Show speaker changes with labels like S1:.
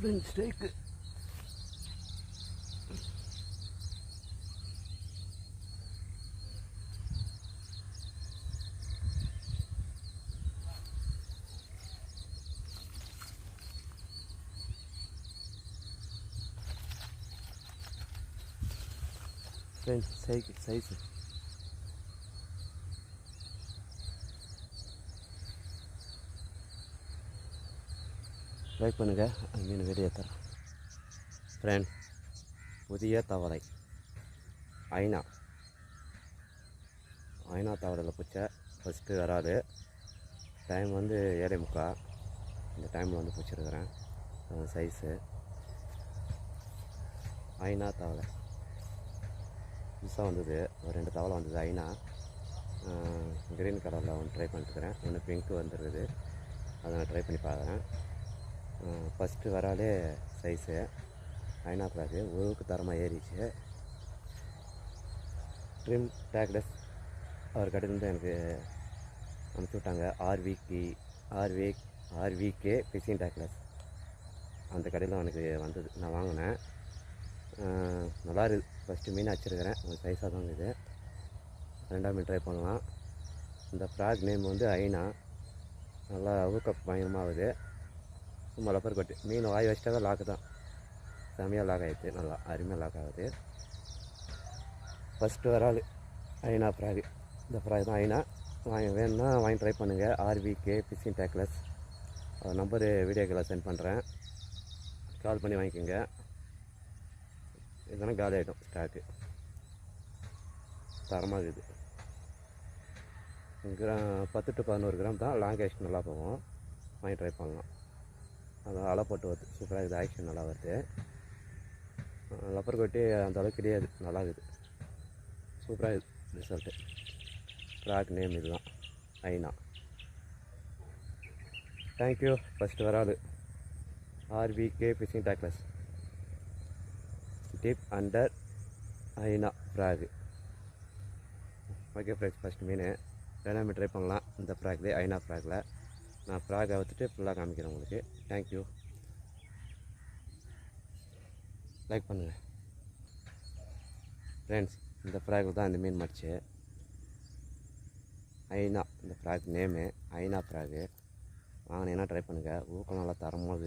S1: Friend ஸ்ட்ரைக்கு friend சைக்கு size like பண்ணுங்கள் அந்த மீன் வெளியே தரேன். ஃப்ரெண்ட் புதிய தவளை ஐநா. ஐநா தவளையில் பிடிச்ச ஃபஸ்ட்டு வராது. டைம் வந்து ஏழை முக்கா. இந்த டைமில் வந்து பிடிச்சிருக்கிறேன் சைஸு ஐநா தவளை புதுசாக வந்தது. ஒரு ரெண்டு தவளை வந்தது ஐநா. க்ரீன் கலரில் ஒன்று ட்ரை பண்ணிட்டுருக்கிறேன். ஒன்று பிங்க்கு வந்துருக்குது. அதை நான் ட்ரை பண்ணி பார்க்குறேன் ஃபஸ்ட்டு வராலே சைஸு ஐநா கிளாக்கு ஒருவுக்கு தரமாக ஏறிச்சு. ட்ரிம் டேக்லஸ் அவர் கடையிலேருந்து எனக்கு அனுப்பிச்சி விட்டாங்க. ஆர்விகி ஆர்வி ஆர்விகே ஃபிஷிங் டேக்லஸ் அந்த கடையில் எனக்கு வந்தது. நான் வாங்கினேன். நல்லா இருக்குது ஃபஸ்ட்டு மீன் வச்சுருக்கிறேன். ஒரு சைஸாக தான் இருக்குது. ரெண்டாம் மீன் ட்ரை பண்ணலாம். இந்த ஃப்ராக் நேம் வந்து ஐனா நல்லா ஊக்கப் பயணமாகுது ஆகுது சும்மா கொட்டு. மீன் வாய் வச்சிட்டாவே லாக்கு தான். செமையாக லாக் ஆகிடுது நல்லா அருமையாக லாக் ஆகுது. ஃபஸ்ட்டு வர ஆள் ஐனா ஃப்ராகு இந்த ஃப்ராக் தான் ஐனா வாங்கி வேணும்னா வாங்கி ட்ரை பண்ணுங்கள் R P K fishing tackles number வீடியோக்கில் send பண்ணுறேன் கால் பண்ணி வாங்கிக்கோங்க. இதெல்லாம் காலி ஆகிடும் ஸ்டாக்கு தரமாக இருக்குது. கிராம் பத்து டு பதினோரு கிராம் தான். லாங் நல்லா போகும். வாங்கி ட்ரை பண்ணலாம். அதனால் அலை போட்டு வருது சூப்பராக இருக்குது. ஆக்ஷன் நல்லா வருது. லப்பர் கொட்டி அந்த அளவுக்கு கிடையாது. நல்லா இருக்குது. சூப்பராக இருக்குது. ரிசல்ட்டு ட்ராக் நேம் இதுதான். ஐநா தேங்க்யூ ஃபஸ்ட்டு வராது. RPK fishing tackles dip under ஐநா ப்ராகு ஓகே ஃப்ரெண்ட்ஸ் ஃபஸ்ட் மீன். வேணாமே ட்ரை பண்ணலாம். இந்த ப்ராக்லேயே ஐநா ஃப்ராகில் நான் ஃப்ராக் அவுத்துட்டு ஃபுல்லாக காமிக்கிறேன் உங்களுக்கு. தேங்க்யூ லைக் பண்ணுங்கள் ஃப்ரெண்ட்ஸ் இந்த ஃப்ராகில் தான் இந்த மீன் மடிச்சு. ஐநா இந்த ஃப்ராக் நேமு ஐநா ஃப்ராகு. வாங்கினீங்கன்னா ட்ரை பண்ணுங்கள் ஊக்கம் நல்லா தரமாக